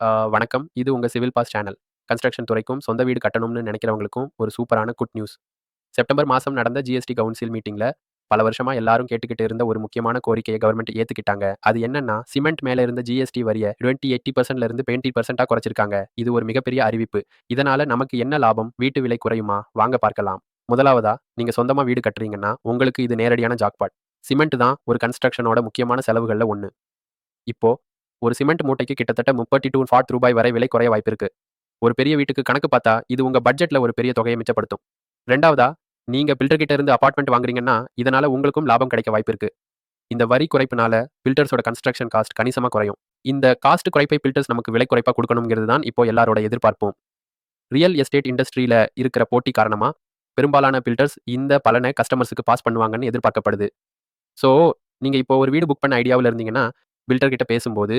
வணக்கம். இது உங்கள் சிவில் பாஸ் சேனல். கன்ஸ்ட்ரக்ஷன் துறைக்கும், சொந்த வீடு கட்டணும்னு நினைக்கிறவங்களுக்கும் ஒரு சூப்பரான குட் நியூஸ். செப்டம்பர் மாதம் நடந்த ஜிஎஸ்டி கவுன்சில் மீட்டிங்கில் பல வருஷமாக எல்லாரும் கேட்டுக்கிட்டு இருந்த ஒரு முக்கியமான கோரிக்கையை கவர்மெண்ட் ஏற்றுக்கிட்டாங்க அது என்னன்னா, சிமெண்ட் மேலே இருந்த ஜிஎஸ்டி வரிய 20, 80% இருந்து 20%ஆ குறைச்சிருக்காங்க. இது ஒரு மிகப்பெரிய அறிவிப்பு. இதனால நமக்கு என்ன லாபம்? வீட்டு விலை குறையுமா? வாங்க பார்க்கலாம். முதலாவதா, நீங்க சொந்தமா வீடு கட்டுறீங்கன்னா, உங்களுக்கு இது நேரடியான ஜாக்பாட். சிமெண்ட் தான் ஒரு கன்ஸ்ட்ரக்ஷனோட முக்கியமான செலவுகளில் ஒன்று இப்போ, ஒரு சிமெண்ட் மூட்டைக்கு கிட்டத்தட்ட 30 டூ 40 ரூபாய் வரை விலை குறைய வாய்ப்பிருக்கு. ஒரு பெரிய வீட்டுக்கு கணக்கு பார்த்தா, இது உங்க பட்ஜெட்ல ஒரு பெரிய தொகையை மிச்சப்படுத்தும். ரெண்டாவதா நீங்க பில்டர் கிட்ட இருந்து அபார்ட்மெண்ட் வாங்குறீங்கன்னா, இதனால உங்களுக்கும் லாபம் கிடைக்க வாய்ப்பிருக்கு. இந்த வரி குறைப்பினால பில்டர்ஸோட கன்ஸ்ட்ரக்ஷன் காஸ்ட் கணிசமாக குறையும். இந்த காஸ்ட் குறைப்பை பில்டர்ஸ் நமக்கு விலை குறைப்பாக கொடுக்கணுங்கிறது தான் இப்போ எல்லாரோட எதிர்பார்ப்பும். ரியல் எஸ்டேட் இண்டஸ்ட்ரியில இருக்கிற போட்டி காரணமா, பெரும்பாலான பில்டர்ஸ் இந்த பலனை கஸ்டமர்ஸுக்கு பாஸ் பண்ணுவாங்கன்னு எதிர்பார்க்கப்படுது. ஸோ, நீங்கள் இப்போ ஒரு வீடு புக் பண்ண ஐடியாவில் இருந்தீங்கன்னா, பில்டர் கிட்ட பேசும்போது,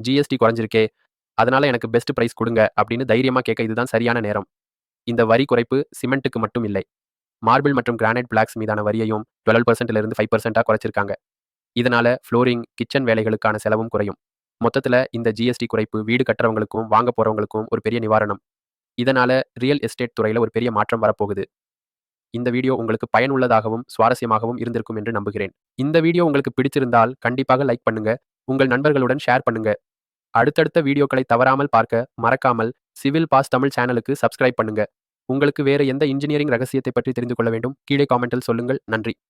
"ஜிஎஸ்டி குறைஞ்சிருக்கே, அதனால எனக்கு பெஸ்ட் ப்ரைஸ் கொடுங்க அப்படின்னு தைரியமாக கேட்க இதுதான் சரியான நேரம். இந்த வரி குறைப்பு சிமெண்ட்டுக்கு மட்டும் இல்லை. மார்பிள் மற்றும் கிரானைட் பிளாக்ஸ் மீதான வரியையும் டுவெல் பர்சன்ட்லேருந்து ஃபைவ் பர்சண்ட்டாக குறைச்சிருக்காங்க. இதனால ஃப்ளோரிங், கிச்சன் வேலைகளுக்கான செலவும் குறையும். மொத்தத்தில் இந்த ஜிஎஸ்டி குறைப்பு வீடு கட்டுறவங்களுக்கும், வாங்க போகிறவங்களுக்கும் ஒரு பெரிய நிவாரணம். இதனால ரியல் எஸ்டேட் துறையில் ஒரு பெரிய மாற்றம் வரப்போகுது. இந்த வீடியோ உங்களுக்கு பயனுள்ளதாகவும், சுவாரஸ்யமாகவும் இருந்திருக்கும் என்று நம்புகிறேன். இந்த வீடியோ உங்களுக்கு பிடிச்சிருந்தால் கண்டிப்பாக லைக் பண்ணுங்க. உங்கள் நண்பர்களுடன் ஷேர் பண்ணுங்க. அடுத்தடுத்த வீடியோக்களை தவறாமல் பார்க்க, மறக்காமல் சிவில் பாஸ் தமிழ் சேனலுக்கு சப்ஸ்கிரைப் பண்ணுங்க. உங்களுக்கு வேற எந்த இன்ஜினியரிங் ரகசியத்தை பற்றி தெரிந்து கொள்ள வேண்டும்? கீழே காமெண்டில் சொல்லுங்கள். நன்றி.